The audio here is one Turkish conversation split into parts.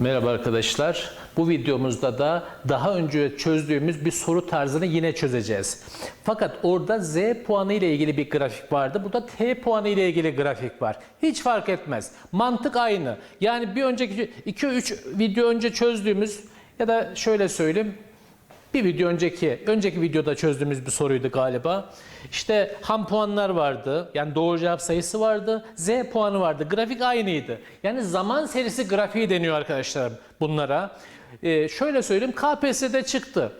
Merhaba arkadaşlar. Bu videomuzda da daha önce çözdüğümüz bir soru tarzını yine çözeceğiz. Fakat orada Z puanı ile ilgili bir grafik vardı. Burada T puanı ile ilgili grafik var. Hiç fark etmez. Mantık aynı. Yani bir önceki 2-3 video önce çözdüğümüz ya da şöyle söyleyeyim bir video önceki, önceki videoda çözdüğümüz bir soruydu galiba. İşte ham puanlar vardı. Yani doğru cevap sayısı vardı. Z puanı vardı. Grafik aynıydı. Yani zaman serisi grafiği deniyor arkadaşlar bunlara. Ee, şöyle söyleyeyim KPSS'de çıktı.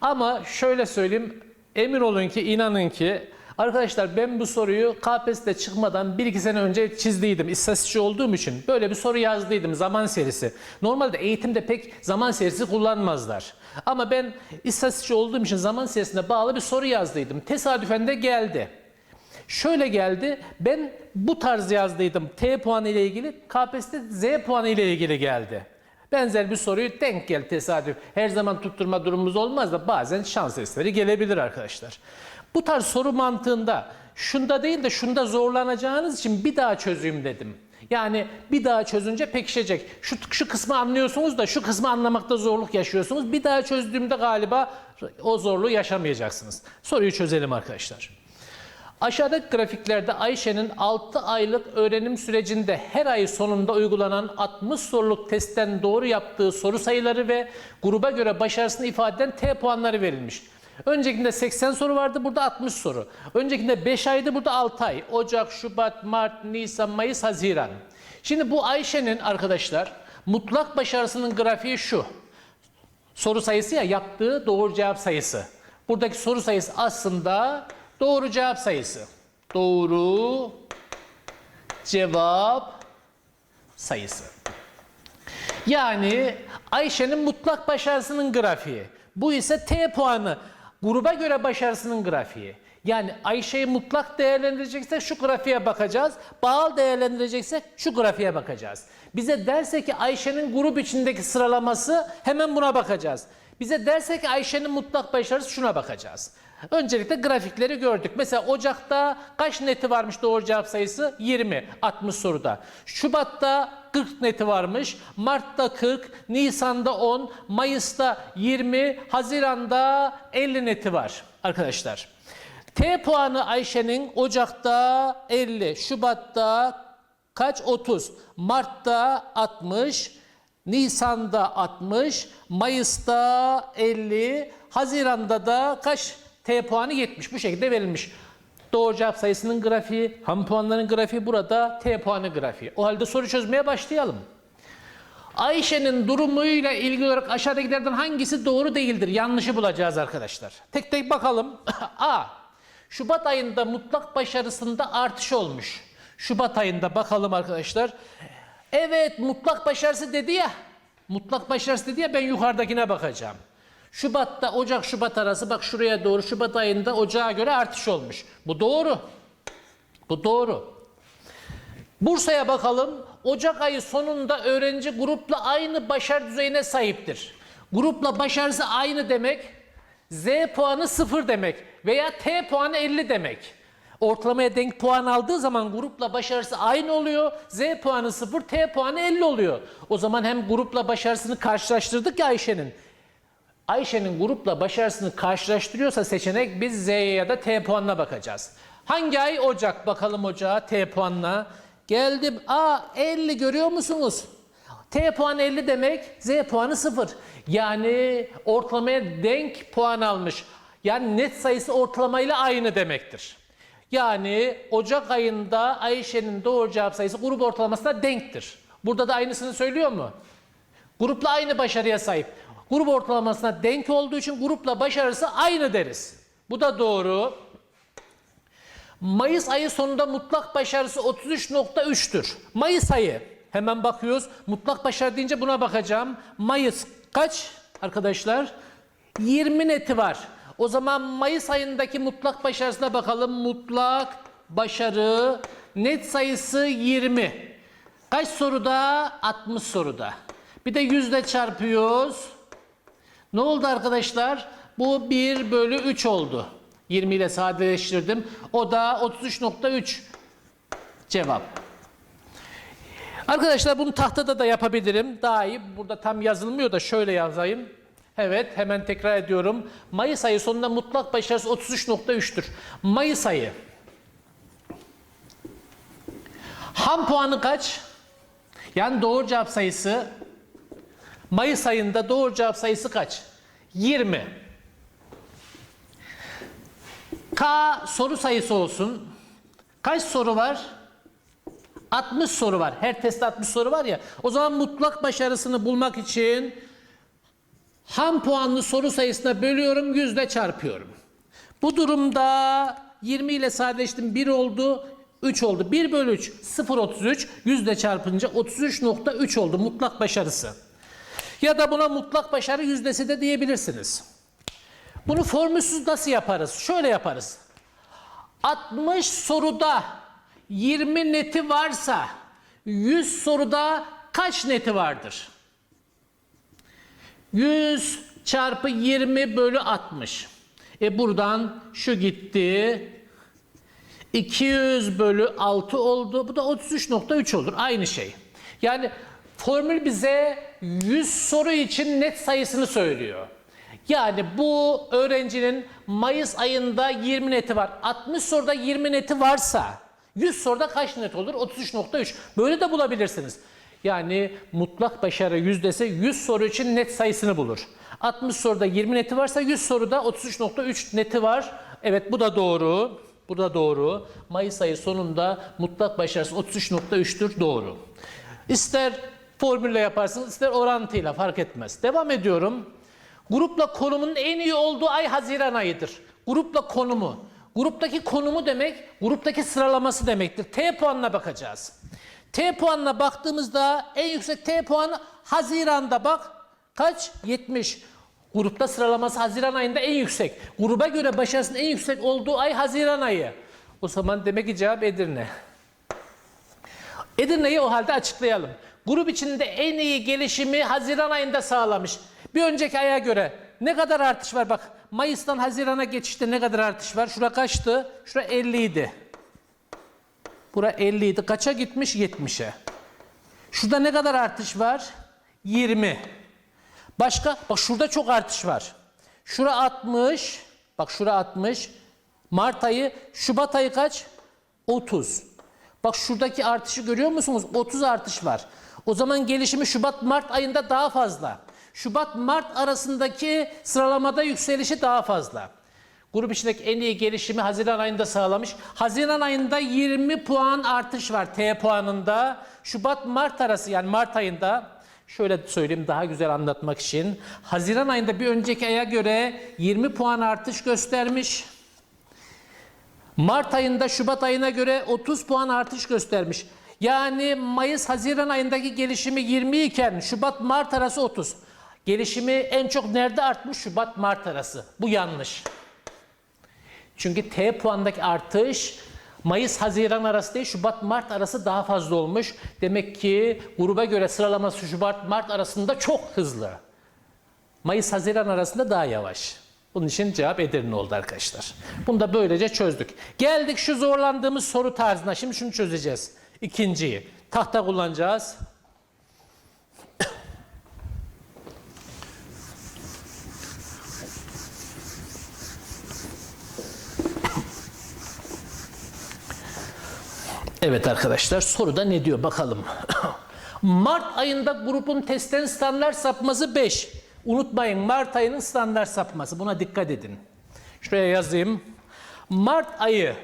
Ama şöyle söyleyeyim emin olun ki inanın ki Arkadaşlar ben bu soruyu KPSS'de çıkmadan 1-2 sene önce çizdiydim. İstatistikçi olduğum için böyle bir soru yazdıydım zaman serisi. Normalde eğitimde pek zaman serisi kullanmazlar. Ama ben istatistikçi olduğum için zaman serisine bağlı bir soru yazdıydım. Tesadüfen de geldi. Şöyle geldi. Ben bu tarz yazdıydım. T puanı ile ilgili. KPSS'de Z puanı ile ilgili geldi. Benzer bir soruyu denk gel tesadüf. Her zaman tutturma durumumuz olmaz da bazen şans eseri gelebilir arkadaşlar. Bu tarz soru mantığında şunda değil de şunda zorlanacağınız için bir daha çözeyim dedim. Yani bir daha çözünce pekişecek. Şu, şu kısmı anlıyorsunuz da şu kısmı anlamakta zorluk yaşıyorsunuz. Bir daha çözdüğümde galiba o zorluğu yaşamayacaksınız. Soruyu çözelim arkadaşlar. Aşağıdaki grafiklerde Ayşe'nin 6 aylık öğrenim sürecinde her ay sonunda uygulanan 60 soruluk testten doğru yaptığı soru sayıları ve gruba göre başarısını ifade eden T puanları verilmiş. Öncekinde 80 soru vardı, burada 60 soru. Öncekinde 5 aydı, burada 6 ay. Ocak, Şubat, Mart, Nisan, Mayıs, Haziran. Şimdi bu Ayşe'nin arkadaşlar mutlak başarısının grafiği şu. Soru sayısı ya yaptığı doğru cevap sayısı. Buradaki soru sayısı aslında doğru cevap sayısı. Doğru cevap sayısı. Yani Ayşe'nin mutlak başarısının grafiği. Bu ise T puanı. Gruba göre başarısının grafiği. Yani Ayşe'yi mutlak değerlendireceksek şu grafiğe bakacağız. Bağıl değerlendireceksek şu grafiğe bakacağız. Bize derse ki Ayşe'nin grup içindeki sıralaması hemen buna bakacağız. Bize derse ki Ayşe'nin mutlak başarısı şuna bakacağız. Öncelikle grafikleri gördük. Mesela Ocak'ta kaç neti varmış doğru cevap sayısı? 20, 60 soruda. Şubat'ta 40 neti varmış. Mart'ta 40, Nisan'da 10, Mayıs'ta 20, Haziran'da 50 neti var arkadaşlar. T puanı Ayşe'nin Ocak'ta 50, Şubat'ta kaç? 30, Mart'ta 60, Nisan'da 60, Mayıs'ta 50, Haziran'da da kaç? T puanı 70 bu şekilde verilmiş. Doğru cevap sayısının grafiği, ham puanların grafiği burada T puanı grafiği. O halde soru çözmeye başlayalım. Ayşe'nin durumuyla ilgili olarak aşağıdakilerden hangisi doğru değildir? Yanlışı bulacağız arkadaşlar. Tek tek bakalım. A. Şubat ayında mutlak başarısında artış olmuş. Şubat ayında bakalım arkadaşlar. Evet mutlak başarısı dedi ya. Mutlak başarısı dedi ya ben yukarıdakine bakacağım. Şubat'ta Ocak Şubat arası bak şuraya doğru Şubat ayında Ocağa göre artış olmuş. Bu doğru. Bu doğru. Bursa'ya bakalım. Ocak ayı sonunda öğrenci grupla aynı başarı düzeyine sahiptir. Grupla başarısı aynı demek Z puanı 0 demek veya T puanı 50 demek. Ortalamaya denk puan aldığı zaman grupla başarısı aynı oluyor. Z puanı 0, T puanı 50 oluyor. O zaman hem grupla başarısını karşılaştırdık ya Ayşe'nin. Ayşe'nin grupla başarısını karşılaştırıyorsa seçenek biz Z'ye ya da T puanına bakacağız. Hangi ay? Ocak. Bakalım Ocağa T puanına. Geldim. A 50 görüyor musunuz? T puanı 50 demek, Z puanı 0. Yani ortalamaya denk puan almış. Yani net sayısı ortalamayla aynı demektir. Yani Ocak ayında Ayşe'nin doğru cevap sayısı grup ortalamasına denktir. Burada da aynısını söylüyor mu? Grupla aynı başarıya sahip. Grup ortalamasına denk olduğu için grupla başarısı aynı deriz. Bu da doğru. Mayıs ayı sonunda mutlak başarısı 33.3'tür. Mayıs ayı. Hemen bakıyoruz. Mutlak başarı deyince buna bakacağım. Mayıs kaç arkadaşlar? 20 neti var. O zaman Mayıs ayındaki mutlak başarısına bakalım. Mutlak başarı net sayısı 20. Kaç soruda? 60 soruda. Bir de yüzle çarpıyoruz. Ne oldu arkadaşlar? Bu 1 bölü 3 oldu. 20 ile sadeleştirdim. O da 33.3 cevap. Arkadaşlar bunu tahtada da yapabilirim. Daha iyi. Burada tam yazılmıyor da şöyle yazayım. Evet hemen tekrar ediyorum. Mayıs ayı sonunda mutlak başarısı 33.3'tür. Mayıs ayı. Ham puanı kaç? Yani doğru cevap sayısı Mayıs ayında doğru cevap sayısı kaç? 20. K soru sayısı olsun. Kaç soru var? 60 soru var. Her testte 60 soru var ya. O zaman mutlak başarısını bulmak için ham puanlı soru sayısına bölüyorum, yüzle çarpıyorum. Bu durumda 20 ile sadeleştim 1 oldu, 3 oldu. 1 bölü 3, 0.33. Yüzle çarpınca 33.3 oldu mutlak başarısı. Ya da buna mutlak başarı yüzdesi de diyebilirsiniz. Bunu formülsüz nasıl yaparız? Şöyle yaparız. 60 soruda 20 neti varsa 100 soruda kaç neti vardır? 100 çarpı 20 bölü 60. E buradan şu gitti. 200 bölü 6 oldu. Bu da 33.3 olur. Aynı şey. Yani formül bize 100 soru için net sayısını söylüyor. Yani bu öğrencinin Mayıs ayında 20 neti var. 60 soruda 20 neti varsa 100 soruda kaç net olur? 33.3. Böyle de bulabilirsiniz. Yani mutlak başarı yüzdesi 100 soru için net sayısını bulur. 60 soruda 20 neti varsa 100 soruda 33.3 neti var. Evet bu da doğru. Bu da doğru. Mayıs ayı sonunda mutlak başarısı 33.3'tür doğru. İster formülle yaparsınız ister orantıyla fark etmez. Devam ediyorum. Grupla konumunun en iyi olduğu ay Haziran ayıdır. Grupla konumu. Gruptaki konumu demek, gruptaki sıralaması demektir. T puanına bakacağız. T puanına baktığımızda en yüksek T puanı Haziran'da bak. Kaç? 70. Grupta sıralaması Haziran ayında en yüksek. Gruba göre başarısının en yüksek olduğu ay Haziran ayı. O zaman demek ki cevap Edirne. Edirne'yi o halde açıklayalım. Grup içinde en iyi gelişimi Haziran ayında sağlamış. Bir önceki aya göre ne kadar artış var bak. Mayıs'tan Haziran'a geçişte ne kadar artış var? Şura kaçtı? Şura 50 idi. Bura 50 idi. Kaça gitmiş? 70'e. Şurada ne kadar artış var? 20. Başka? Bak şurada çok artış var. Şura 60. Bak şura 60. Mart ayı, Şubat ayı kaç? 30. Bak şuradaki artışı görüyor musunuz? 30 artış var. O zaman gelişimi Şubat-Mart ayında daha fazla. Şubat-Mart arasındaki sıralamada yükselişi daha fazla. Grup içindeki en iyi gelişimi Haziran ayında sağlamış. Haziran ayında 20 puan artış var T puanında. Şubat-Mart arası yani Mart ayında şöyle söyleyeyim daha güzel anlatmak için. Haziran ayında bir önceki aya göre 20 puan artış göstermiş. Mart ayında Şubat ayına göre 30 puan artış göstermiş. Yani Mayıs-Haziran ayındaki gelişimi 20 iken Şubat-Mart arası 30. Gelişimi en çok nerede artmış? Şubat-Mart arası. Bu yanlış. Çünkü T puandaki artış Mayıs-Haziran arası değil Şubat-Mart arası daha fazla olmuş. Demek ki gruba göre sıralaması Şubat-Mart arasında çok hızlı. Mayıs-Haziran arasında daha yavaş. Bunun için cevap Edirne oldu arkadaşlar. Bunu da böylece çözdük. Geldik şu zorlandığımız soru tarzına. Şimdi şunu çözeceğiz. İkinciyi. Tahta kullanacağız. Evet arkadaşlar soruda ne diyor bakalım. Mart ayında grubun testten standart sapması 5. Unutmayın Mart ayının standart sapması. Buna dikkat edin. Şuraya yazayım. Mart ayı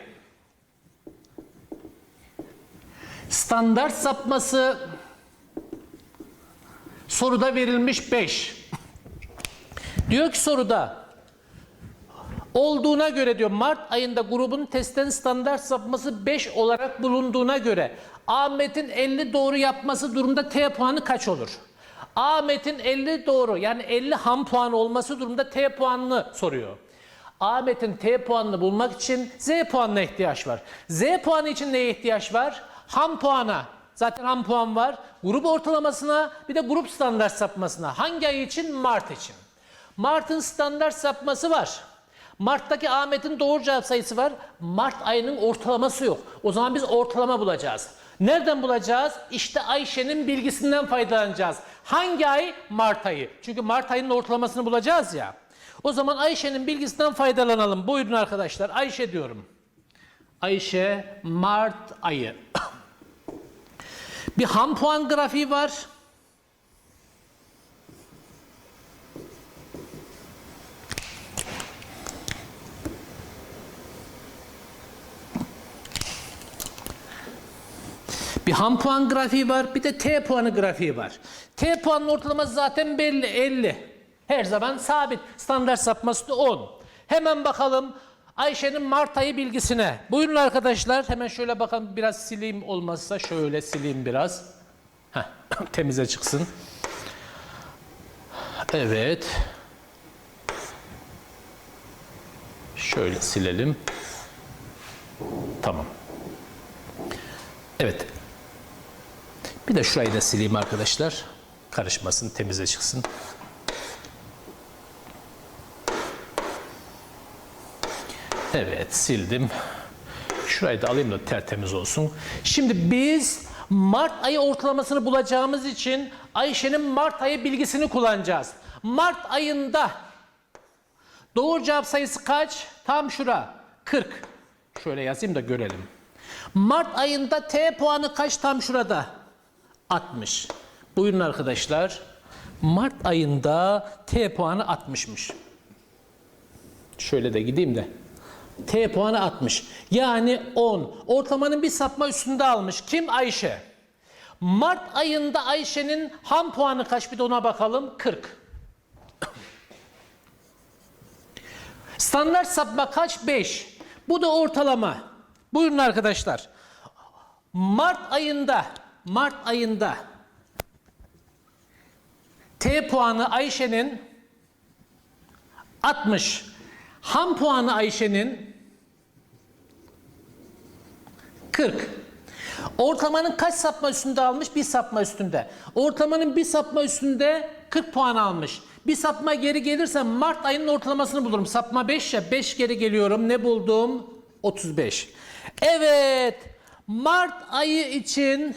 standart sapması soruda verilmiş 5. Diyor ki soruda olduğuna göre diyor Mart ayında grubun testten standart sapması 5 olarak bulunduğuna göre Ahmet'in 50 doğru yapması durumda T puanı kaç olur? Ahmet'in 50 doğru yani 50 ham puan olması durumda T puanını soruyor. Ahmet'in T puanını bulmak için Z puanına ihtiyaç var. Z puanı için neye ihtiyaç var? Ham puana. Zaten ham puan var. Grup ortalamasına bir de grup standart sapmasına. Hangi ay için? Mart için. Mart'ın standart sapması var. Mart'taki Ahmet'in doğru cevap sayısı var. Mart ayının ortalaması yok. O zaman biz ortalama bulacağız. Nereden bulacağız? İşte Ayşe'nin bilgisinden faydalanacağız. Hangi ay? Mart ayı. Çünkü Mart ayının ortalamasını bulacağız ya. O zaman Ayşe'nin bilgisinden faydalanalım. Buyurun arkadaşlar. Ayşe diyorum. Ayşe Mart ayı. Bir ham puan grafiği var. Bir ham puan grafiği var, bir de T puanı grafiği var. T puanın ortalaması zaten belli, 50. Her zaman sabit. Standart sapması da 10. Hemen bakalım Ayşe'nin Mart ayı bilgisine. Buyurun arkadaşlar. Hemen şöyle bakalım biraz sileyim olmazsa şöyle sileyim biraz. Heh, temize çıksın. Evet. Şöyle silelim. Tamam. Evet. Bir de şurayı da sileyim arkadaşlar. Karışmasın, temize çıksın. Evet, sildim. Şurayı da alayım da tertemiz olsun. Şimdi biz Mart ayı ortalamasını bulacağımız için Ayşe'nin Mart ayı bilgisini kullanacağız. Mart ayında doğru cevap sayısı kaç? Tam şura. 40. Şöyle yazayım da görelim. Mart ayında T puanı kaç tam şurada? 60. Buyurun arkadaşlar. Mart ayında T puanı 60'mış. Şöyle de gideyim de. T puanı 60. Yani 10. Ortalamanın bir sapma üstünde almış. Kim? Ayşe. Mart ayında Ayşe'nin ham puanı kaç bir de ona bakalım. 40. Standart sapma kaç? 5. Bu da ortalama. Buyurun arkadaşlar. Mart ayında Mart ayında T puanı Ayşe'nin 60. Ham puanı Ayşe'nin 40. Ortalamanın kaç sapma üstünde almış? Bir sapma üstünde. Ortalamanın bir sapma üstünde 40 puan almış. Bir sapma geri gelirse Mart ayının ortalamasını bulurum. Sapma 5 ya 5 geri geliyorum. Ne buldum? 35. Evet. Mart ayı için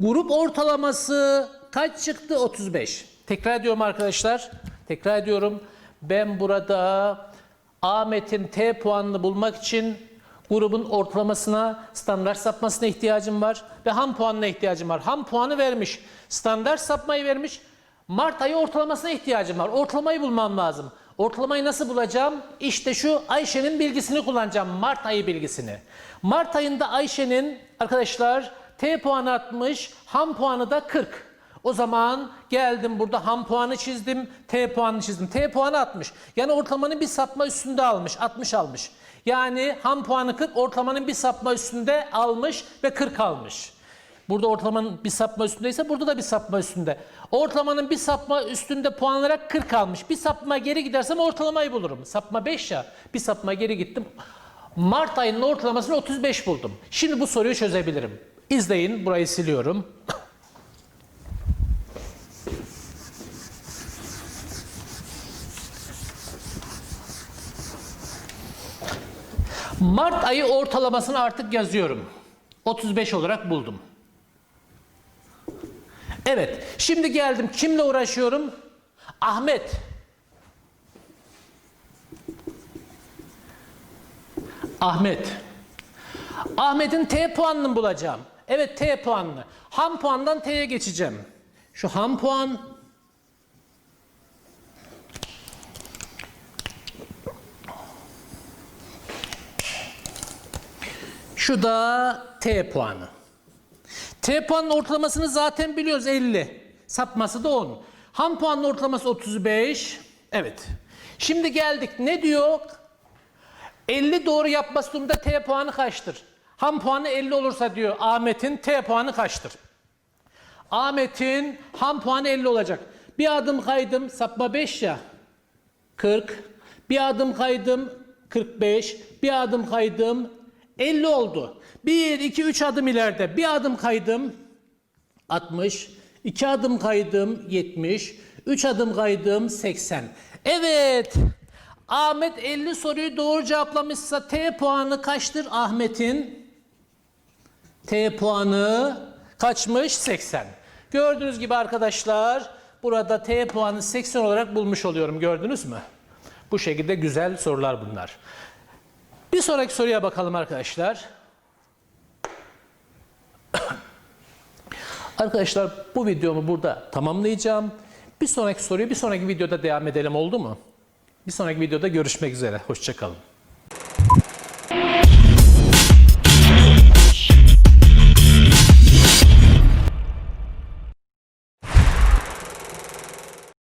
grup ortalaması kaç çıktı? 35. Tekrar ediyorum arkadaşlar. Tekrar ediyorum. Ben burada Ahmet'in T puanını bulmak için grubun ortalamasına, standart sapmasına ihtiyacım var ve ham puanına ihtiyacım var. Ham puanı vermiş, standart sapmayı vermiş. Mart ayı ortalamasına ihtiyacım var. Ortalamayı bulmam lazım. Ortalamayı nasıl bulacağım? İşte şu Ayşe'nin bilgisini kullanacağım. Mart ayı bilgisini. Mart ayında Ayşe'nin arkadaşlar T puanı 60, ham puanı da 40. O zaman geldim burada ham puanı çizdim, T puanını çizdim. T puanı 60. Yani ortalamanın bir sapma üstünde almış, 60 almış. Yani ham puanı 40, ortalamanın bir sapma üstünde almış ve 40 almış. Burada ortalamanın bir sapma üstündeyse burada da bir sapma üstünde. Ortalamanın bir sapma üstünde puan olarak 40 almış. Bir sapma geri gidersem ortalamayı bulurum. Sapma 5 ya. Bir sapma geri gittim. Mart ayının ortalamasını 35 buldum. Şimdi bu soruyu çözebilirim. İzleyin. Burayı siliyorum. Mart ayı ortalamasını artık yazıyorum. 35 olarak buldum. Evet, şimdi geldim. Kimle uğraşıyorum? Ahmet. Ahmet. Ahmet'in T puanını bulacağım. Evet T puanını. Ham puandan T'ye geçeceğim. Şu ham puan Şu da T puanı. T puanın ortalamasını zaten biliyoruz 50. Sapması da 10. Ham puanın ortalaması 35. Evet. Şimdi geldik. Ne diyor? 50 doğru yapması durumunda T puanı kaçtır? Ham puanı 50 olursa diyor Ahmet'in T puanı kaçtır? Ahmet'in ham puanı 50 olacak. Bir adım kaydım sapma 5 ya. 40. Bir adım kaydım 45. Bir adım kaydım 50 oldu. 1, 2, 3 adım ileride. Bir adım kaydım 60. 2 adım kaydım 70. 3 adım kaydım 80. Evet. Ahmet 50 soruyu doğru cevaplamışsa T puanı kaçtır Ahmet'in? T puanı kaçmış? 80. Gördüğünüz gibi arkadaşlar burada T puanı 80 olarak bulmuş oluyorum. Gördünüz mü? Bu şekilde güzel sorular bunlar. Bir sonraki soruya bakalım arkadaşlar. Arkadaşlar bu videomu burada tamamlayacağım. Bir sonraki soruyu bir sonraki videoda devam edelim oldu mu? Bir sonraki videoda görüşmek üzere. Hoşçakalın.